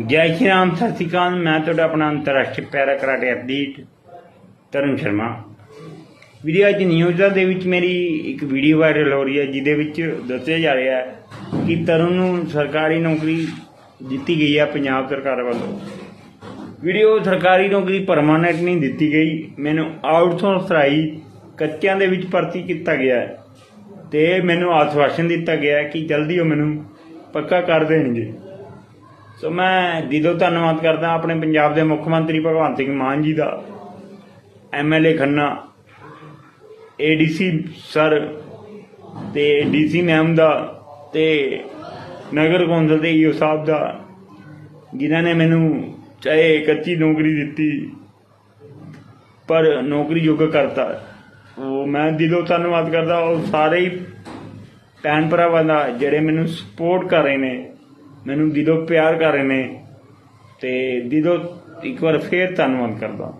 ਜੈ ਸ਼੍ਰੀ ਰਾਮ, ਸਤਿ ਸ਼੍ਰੀ ਅਕਾਲ। ਮੈਂ ਤੁਹਾਡਾ ਆਪਣਾ ਅੰਤਰਰਾਸ਼ਟਰੀ para karate athlete Tarun Sharma. Video ਅੱਜ ਨਿਊਜ਼ਾਂ ਦੇ ਵਿੱਚ ਮੇਰੀ ਇੱਕ ਵੀਡੀਓ ਵਾਇਰਲ ਹੋ ਰਹੀ ਹੈ, ਜਿਹਦੇ ਵਿੱਚ ਦੱਸਿਆ ਜਾ ਰਿਹਾ ਹੈ ਕਿ ਤਰੁਣ ਨੂੰ ਸਰਕਾਰੀ ਨੌਕਰੀ ਦਿੱਤੀ ਗਈ ਹੈ ਪੰਜਾਬ ਸਰਕਾਰ ਵੱਲੋਂ। ਵੀਡੀਓ ਸਰਕਾਰੀ ਨੌਕਰੀ ਪਰਮਾਨੈਂਟ ਨਹੀਂ ਦਿੱਤੀ ਗਈ। ਮੈਨੂੰ ਆਊਟਸੋਰਸ ਰਾਈ ਕੱਚਿਆਂ ਦੇ ਵਿੱਚ ਭਰਤੀ ਕੀਤਾ ਗਿਆ ਹੈ ਤੇ ਮੈਨੂੰ ਆਸ਼ਵਾਸਨ ਦਿੱਤਾ ਗਿਆ ਕਿ ਜਲਦੀ ਉਹ ਮੈਨੂੰ ਪੱਕਾ ਕਰ ਦੇਣਗੇ। ਸੋ ਮੈਂ ਦਿਲੋਂ ਧੰਨਵਾਦ ਕਰਦਾ ਆਪਣੇ ਪੰਜਾਬ ਦੇ ਮੁੱਖ ਮੰਤਰੀ ਭਗਵੰਤ ਸਿੰਘ ਮਾਨ ਜੀ ਦਾ ਐਮਐਲਏ ਖੰਨਾ ਏਡੀਸੀ ਸਰ ਤੇ ਡੀਸੀ ਮੈਮ ਦਾ ਤੇ ਨਗਰ ਕੌਂਸਲ ਦੇ ਈਓ ਸਾਹਿਬ ਦਾ, ਜਿਨ੍ਹਾਂ ਨੇ ਮੈਨੂੰ ਚਾਹੇ ਕੱਚੀ ਨੌਕਰੀ ਦਿੱਤੀ ਪਰ ਨੌਕਰੀ ਯੋਗ ਕਰਤਾ। ਉਹ ਮੈਂ ਦਿਲੋਂ ਧੰਨਵਾਦ ਕਰਦਾ। ਉਹ ਸਾਰੇ ਹੀ ਭੈਣ ਭਰਾਵਾਂ ਦਾ ਜਿਹੜੇ ਮੈਨੂੰ ਸਪੋਰਟ ਕਰ ਰਹੇ ਨੇ ਮੈਨੂੰ ਦਿਲੋਂ ਪਿਆਰ ਕਰ ਰਹੇ ਨੇ ਤੇ ਦਿਲੋਂ ਇੱਕ ਵਾਰ ਫੇਰ ਧੰਨਵਾਦ ਕਰਦਾ।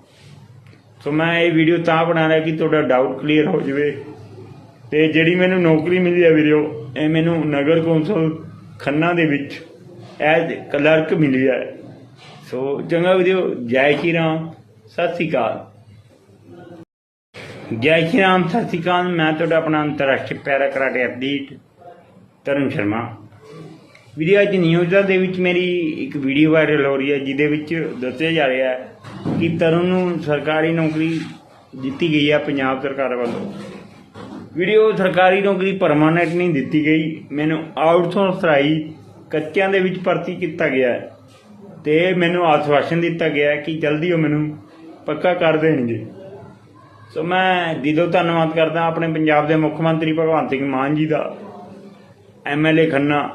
ਸੋ ਮੈਂ ਇਹ ਵੀਡੀਓ ਤਾਂ ਬਣਾ ਰਿਹਾ ਕਿ ਤੁਹਾਡਾ ਡਾਊਟ ਕਲੀਅਰ ਹੋ ਜਾਵੇ। ਤੇ ਜਿਹੜੀ ਮੈਨੂੰ ਨੌਕਰੀ ਮਿਲੀ ਹੈ ਵੀਰੋ, ਇਹ ਮੈਨੂੰ ਨਗਰ ਕੌਂਸਲ ਖੰਨਾ ਦੇ ਵਿੱਚ ਐਜ਼ ਕਲਰਕ ਮਿਲੀ ਹੈ। ਸੋ ਚੰਗਾ ਵੀਡੀਓ ਜੈ ਸ਼੍ਰੀ ਰਾਮ, ਸਤਿ ਸ਼੍ਰੀ ਅਕਾਲ। ਜੈ ਸ਼੍ਰੀ ਰਾਮ, ਸਤਿ ਸ਼੍ਰੀ ਅਕਾਲ। ਮੈਂ ਤੁਹਾਡਾ ਆਪਣਾ ਅੰਤਰਰਾਸ਼ਟਰੀ para karate athlete Tarun Sharma. Video ਅੱਜ ਨਿਊਜ਼ਾਂ ਦੇ ਵਿੱਚ ਮੇਰੀ ਇੱਕ ਵੀਡੀਓ ਵਾਇਰਲ ਹੋ ਰਹੀ ਹੈ, ਜਿਹਦੇ ਵਿੱਚ ਦੱਸਿਆ ਜਾ ਰਿਹਾ ਹੈ ਕਿ ਤਰੁਣ ਨੂੰ ਸਰਕਾਰੀ ਨੌਕਰੀ ਦਿੱਤੀ ਗਈ ਹੈ ਪੰਜਾਬ ਸਰਕਾਰ ਵੱਲੋਂ। ਵੀਡੀਓ ਸਰਕਾਰੀ ਨੌਕਰੀ ਪਰਮਾਨੈਂਟ ਨਹੀਂ ਦਿੱਤੀ ਗਈ। ਮੈਨੂੰ ਆਊਟਸੋਰਸ ਰਾਈ ਕੱਚਿਆਂ ਦੇ ਵਿੱਚ ਭਰਤੀ ਕੀਤਾ ਗਿਆ ਹੈ ਤੇ ਮੈਨੂੰ ਆਸ਼ਵਾਸਨ ਦਿੱਤਾ ਗਿਆ ਕਿ ਜਲਦੀ ਉਹ ਮੈਨੂੰ ਪੱਕਾ ਕਰ ਦੇਣਗੇ। ਸੋ ਮੈਂ ਦਿਲੋਂ ਧੰਨਵਾਦ ਕਰਦਾ ਆਪਣੇ ਪੰਜਾਬ ਦੇ ਮੁੱਖ ਮੰਤਰੀ ਭਗਵੰਤ ਸਿੰਘ ਮਾਨ ਜੀ ਦਾ ਐਮਐਲਏ ਖੰਨਾ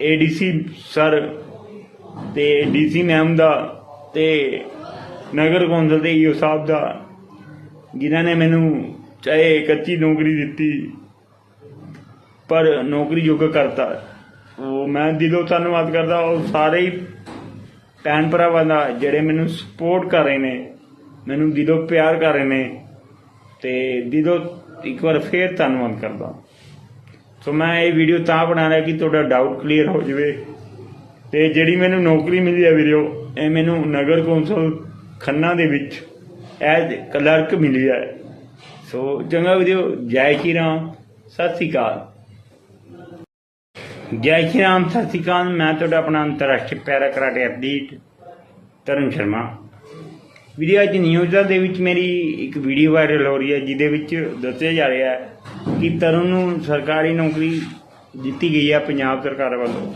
ਏਡੀਸੀ ਸਰ ਤੇ ਡੀਸੀ ਮੈਮ ਦਾ ਤੇ ਨਗਰ ਕੌਂਸਲ ਦੇ ਈਓ ਸਾਹਿਬ ਦਾ, ਜਿਨ੍ਹਾਂ ਨੇ ਮੈਨੂੰ ਚਾਹੇ ਕੱਚੀ ਨੌਕਰੀ ਦਿੱਤੀ, ਪਰ ਨੌਕਰੀ ਯੋਗ ਕਰਤਾ। ਉਹ ਮੈਂ ਦਿਲੋਂ ਧੰਨਵਾਦ ਕਰਦਾ, ਉਹ ਸਾਰੇ ਹੀ ਭੈਣ ਭਰਾਵਾਂ ਦਾ, ਜਿਹੜੇ ਮੈਨੂੰ ਸਪੋਰਟ ਕਰ ਰਹੇ ਨੇ, ਮੈਨੂੰ ਦਿਲੋਂ ਪਿਆਰ ਕਰ ਰਹੇ ਨੇ, ਤੇ ਦਿਲੋਂ ਇੱਕ ਵਾਰ ਫੇਰ ਧੰਨਵਾਦ ਕਰਦਾ। ਸੋ ਮੈਂ ਇਹ ਵੀਡੀਓ ਤਾਂ ਬਣਾ ਰਿਹਾ ਕਿ ਤੁਹਾਡਾ ਡਾਊਟ ਕਲੀਅਰ ਹੋ ਜਾਵੇ। ਤੇ ਜਿਹੜੀ ਮੈਨੂੰ ਨੌਕਰੀ ਮਿਲੀ ਹੈ ਵੀਰੋ, ਇਹ ਮੈਨੂੰ ਨਗਰ ਕੌਂਸਲ ਖੰਨਾ ਦੇ ਵਿੱਚ ਐਜ਼ ਕਲਰਕ ਮਿਲੀ ਹੈ। ਸੋ ਚੰਗਾ ਵੀਰੋ, ਜੈ ਸ਼੍ਰੀ ਰਾਮ, ਸਤਿ ਸ਼੍ਰੀ ਅਕਾਲ। ਜੈ ਸ਼੍ਰੀ ਰਾਮ, ਸਤਿ ਸ਼੍ਰੀ ਅਕਾਲ। ਮੈਂ ਤੁਹਾਡਾ ਆਪਣਾ ਅੰਤਰਰਾਸ਼ਟਰੀ para karate athlete Taran Sharma. Video ਅੱਜ ਨਿਊਜ਼ਾਂ ਦੇ ਵਿੱਚ ਮੇਰੀ ਇੱਕ ਵੀਡੀਓ ਵਾਇਰਲ ਹੋ ਰਹੀ ਹੈ, ਜਿਹਦੇ ਵਿੱਚ ਦੱਸਿਆ ਜਾ ਰਿਹਾ ਹੈ ਕਿ ਤਰੁਣ ਨੂੰ ਸਰਕਾਰੀ ਨੌਕਰੀ ਦਿੱਤੀ ਗਈ ਹੈ ਪੰਜਾਬ ਸਰਕਾਰ ਵੱਲੋਂ।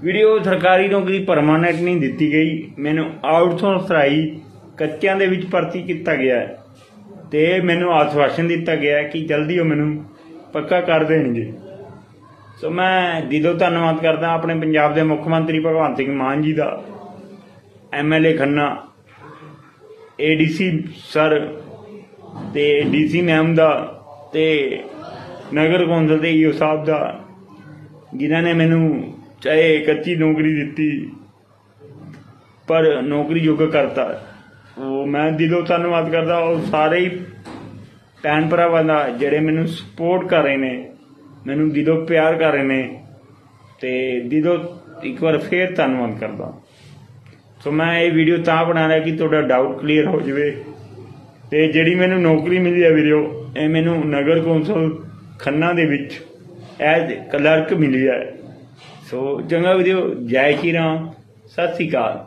ਵੀਡੀਓ ਸਰਕਾਰੀ ਨੌਕਰੀ ਪਰਮਾਨੈਂਟ ਨਹੀਂ ਦਿੱਤੀ ਗਈ। ਮੈਨੂੰ ਆਊਟਸੋਰਸ ਰਾਈ ਕੱਚਿਆਂ ਦੇ ਵਿੱਚ ਭਰਤੀ ਕੀਤਾ ਗਿਆ ਹੈ। ਤੇ ਮੈਨੂੰ ਆਸ਼ਵਾਸਨ ਦਿੱਤਾ ਗਿਆ ਕਿ ਜਲਦੀ ਉਹ ਮੈਨੂੰ ਪੱਕਾ ਕਰ ਦੇਣਗੇ। ਸੋ ਮੈਂ ਦਿਲੋਂ ਧੰਨਵਾਦ ਕਰਦਾ ਆਪਣੇ ਪੰਜਾਬ ਦੇ ਮੁੱਖ ਮੰਤਰੀ ਭਗਵੰਤ ਸਿੰਘ ਮਾਨ ਜੀ ਦਾ ਐਮਐਲਏ ਖੰਨਾ ਏਡੀਸੀ ਸਰ ਤੇ ਡੀਸੀ ਮੈਮ ਦਾ ਤੇ ਨਗਰ ਕੌਂਸਲ ਦੇ ਈਓ ਸਾਹਿਬ ਦਾ, ਜਿਨ੍ਹਾਂ ਨੇ ਮੈਨੂੰ ਚਾਹੇ ਕੱਚੀ ਨੌਕਰੀ ਦਿੱਤੀ, ਪਰ ਨੌਕਰੀ ਯੋਗ ਕਰਤਾ। ਉਹ ਮੈਂ ਦਿਲੋਂ ਧੰਨਵਾਦ ਕਰਦਾ, ਉਹ ਸਾਰੇ ਹੀ ਭੈਣ ਭਰਾਵਾਂ ਦਾ ਜਿਹੜੇ ਮੈਨੂੰ ਸਪੋਰਟ ਕਰ ਰਹੇ ਨੇ, ਮੈਨੂੰ ਦਿਲੋਂ ਪਿਆਰ ਕਰ ਰਹੇ ਨੇ, ਤੇ ਦਿਲੋਂ ਇੱਕ ਵਾਰ ਫੇਰ ਧੰਨਵਾਦ ਕਰਦਾ। ਸੋ ਮੈਂ ਇਹ ਵੀਡੀਓ ਤਾਂ ਬਣਾ ਰਿਹਾ ਕਿ ਤੁਹਾਡਾ ਡਾਊਟ ਕਲੀਅਰ ਹੋ ਜਾਵੇ, ਤੇ ਜਿਹੜੀ ਮੈਨੂੰ ਨੌਕਰੀ ਮਿਲੀ ਹੈ ਵੀਡੀਓ ਇਹ ਮੈਨੂੰ ਨਗਰ ਕੌਂਸਲ ਖੰਨਾ ਦੇ ਵਿੱਚ ਐਜ਼ ਕਲਰਕ ਮਿਲੀ ਹੈ। ਸੋ ਚੰਗਾ ਵੀਡੀਓ ਜੈ ਸ਼੍ਰੀ ਰਾਮ, ਸਤਿ ਸ਼੍ਰੀ ਅਕਾਲ।